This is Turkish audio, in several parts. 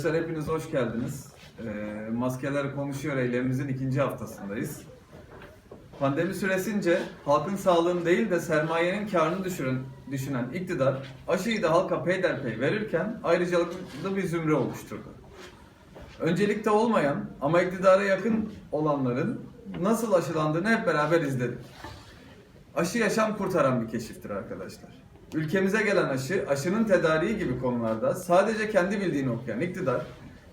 Arkadaşlar hepiniz hoş geldiniz. Ee, Maskeler Konuşuyor eylemimizin ikinci haftasındayız. Pandemi süresince halkın sağlığını değil de sermayenin karını düşüren, düşünen iktidar aşıyı da halka peyderpey verirken ayrıcalıklı bir zümre oluşturdu. Öncelikte olmayan ama iktidara yakın olanların nasıl aşılandığını hep beraber izledik. Aşı yaşam kurtaran bir keşiftir arkadaşlar. Ülkemize gelen aşı, aşının tedariği gibi konularda sadece kendi bildiğini okuyan iktidar,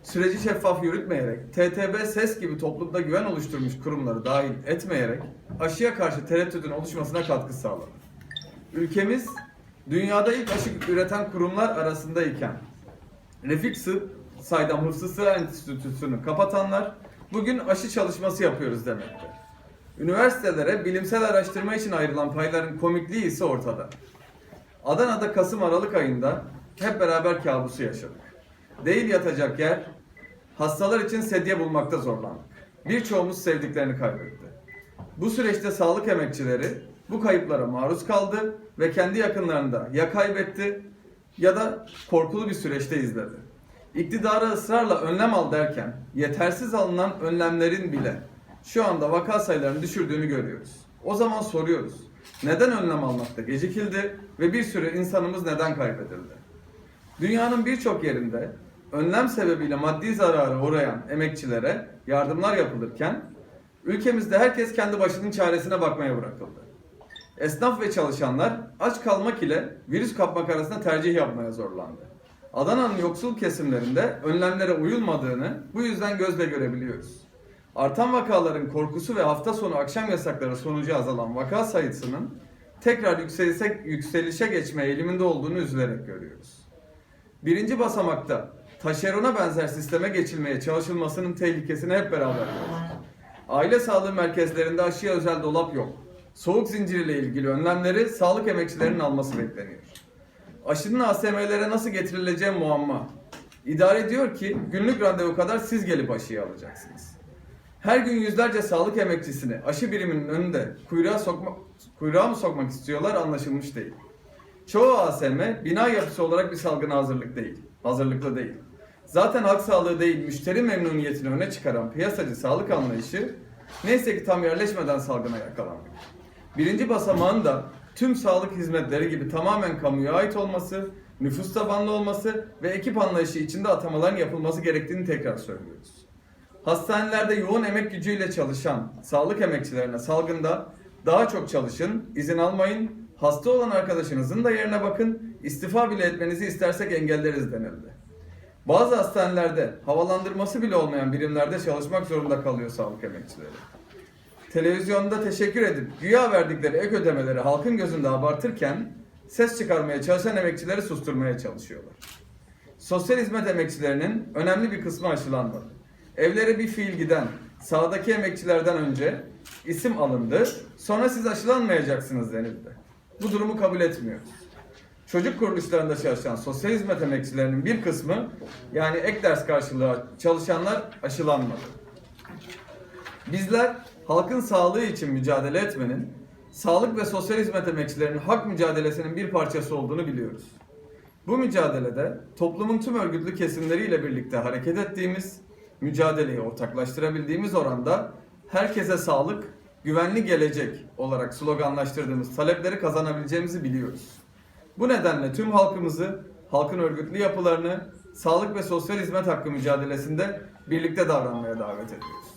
süreci şeffaf yürütmeyerek, TTB, SES gibi toplumda güven oluşturmuş kurumları dahil etmeyerek aşıya karşı tereddüdün oluşmasına katkı sağladı. Ülkemiz dünyada ilk aşı üreten kurumlar arasındayken Refik Sı Saydam Hıfzı Sıra Enstitüsü'nü kapatanlar bugün aşı çalışması yapıyoruz demektir. Üniversitelere bilimsel araştırma için ayrılan payların komikliği ise ortada. Adana'da Kasım-Aralık ayında hep beraber kabusu yaşadık. Değil yatacak yer, hastalar için sedye bulmakta zorlandık. Birçoğumuz sevdiklerini kaybetti. Bu süreçte sağlık emekçileri bu kayıplara maruz kaldı ve kendi yakınlarını da ya kaybetti ya da korkulu bir süreçte izledi. İktidara ısrarla önlem al derken yetersiz alınan önlemlerin bile şu anda vaka sayılarını düşürdüğünü görüyoruz. O zaman soruyoruz. Neden önlem almakta gecikildi ve bir sürü insanımız neden kaybedildi? Dünyanın birçok yerinde önlem sebebiyle maddi zarara uğrayan emekçilere yardımlar yapılırken ülkemizde herkes kendi başının çaresine bakmaya bırakıldı. Esnaf ve çalışanlar aç kalmak ile virüs kapmak arasında tercih yapmaya zorlandı. Adana'nın yoksul kesimlerinde önlemlere uyulmadığını bu yüzden gözle görebiliyoruz. Artan vakaların korkusu ve hafta sonu akşam yasakları sonucu azalan vaka sayısının tekrar yükselişe, yükselişe geçme eğiliminde olduğunu üzülerek görüyoruz. Birinci basamakta taşerona benzer sisteme geçilmeye çalışılmasının tehlikesini hep beraber gördük. Aile sağlığı merkezlerinde aşıya özel dolap yok. Soğuk zinciriyle ilgili önlemleri sağlık emekçilerinin alması bekleniyor. Aşının ASM'lere nasıl getirileceği muamma. İdare diyor ki günlük randevu kadar siz gelip aşıyı alacaksınız. Her gün yüzlerce sağlık emekçisini aşı biriminin önünde kuyruğa, sokma, kuyruğa mı sokmak istiyorlar anlaşılmış değil. Çoğu ASM bina yapısı olarak bir salgına hazırlık değil, hazırlıklı değil. Zaten halk sağlığı değil, müşteri memnuniyetini öne çıkaran piyasacı sağlık anlayışı neyse ki tam yerleşmeden salgına yakalandık. Birinci basamağın da tüm sağlık hizmetleri gibi tamamen kamuya ait olması, nüfus tabanlı olması ve ekip anlayışı içinde atamaların yapılması gerektiğini tekrar söylüyoruz. Hastanelerde yoğun emek gücüyle çalışan sağlık emekçilerine salgında daha çok çalışın, izin almayın, hasta olan arkadaşınızın da yerine bakın, istifa bile etmenizi istersek engelleriz denildi. Bazı hastanelerde havalandırması bile olmayan birimlerde çalışmak zorunda kalıyor sağlık emekçileri. Televizyonda teşekkür edip güya verdikleri ek ödemeleri halkın gözünde abartırken ses çıkarmaya çalışan emekçileri susturmaya çalışıyorlar. Sosyal hizmet emekçilerinin önemli bir kısmı aşılanmadı. Evlere bir fiil giden sağdaki emekçilerden önce isim alındı, sonra siz aşılanmayacaksınız denildi. Bu durumu kabul etmiyoruz. Çocuk kuruluşlarında çalışan sosyal hizmet emekçilerinin bir kısmı yani ek ders karşılığı çalışanlar aşılanmadı. Bizler halkın sağlığı için mücadele etmenin, sağlık ve sosyal hizmet emekçilerinin hak mücadelesinin bir parçası olduğunu biliyoruz. Bu mücadelede toplumun tüm örgütlü kesimleriyle birlikte hareket ettiğimiz, mücadeleyi ortaklaştırabildiğimiz oranda herkese sağlık, güvenli gelecek olarak sloganlaştırdığımız talepleri kazanabileceğimizi biliyoruz. Bu nedenle tüm halkımızı, halkın örgütlü yapılarını, sağlık ve sosyal hizmet hakkı mücadelesinde birlikte davranmaya davet ediyoruz.